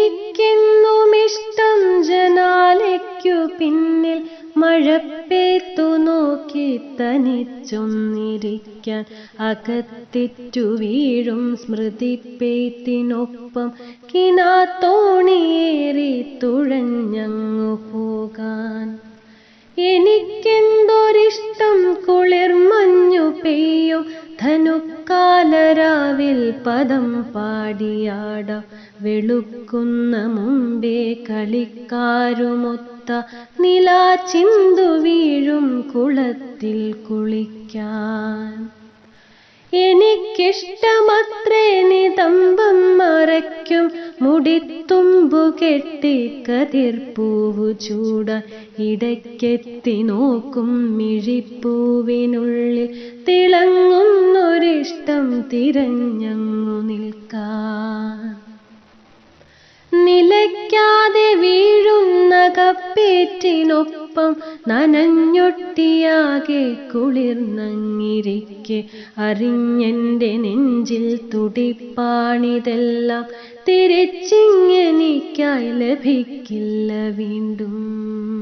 എനിക്കെന്നുമിഷ്ടം ജനാലയ്ക്കു പിന്നിൽ മഴപ്പേത്തു നോക്കി തനിച്ചൊന്നിരിക്കാൻ അകത്തിറ്റു വീഴും സ്മൃതിപ്പേത്തിനൊപ്പം കിനാത്തോണിയേറി തുഴഞ്ഞങ്ങു ധനുക്കാലരാവിൽ പദം പാടിയാട. വെളുക്കുന്ന മുമ്പേ കളിക്കാരുമൊത്ത നിലാചിന്തു വീഴും കുളത്തിൽ കുളിക്കാൻ. എനിക്കിഷ്ടമത്രേ മുടിത്തുമ്പു കെട്ടി കതിർപ്പൂവു ചൂട ഇടയ്ക്കെത്തി നോക്കും മിഴിപ്പൂവിനുള്ളിൽ തിളങ്ങുന്നൊരിഷ്ടം തിരഞ്ഞങ്ങു നിൽക്കാൻ. നിലയ്ക്കാതെ വീഴുന്ന കപ്പേറ്റിനൊപ്പം നനഞ്ഞൊട്ടിയാകെ കുളിർന്നങ്ങിരിക്കെ. അറിഞ്ഞെന്റെ നെഞ്ചിൽ തുടിപ്പാണിതെല്ലാം തിരിച്ചിങ്ങെനിക്കായി ലഭിക്കില്ല വീണ്ടും.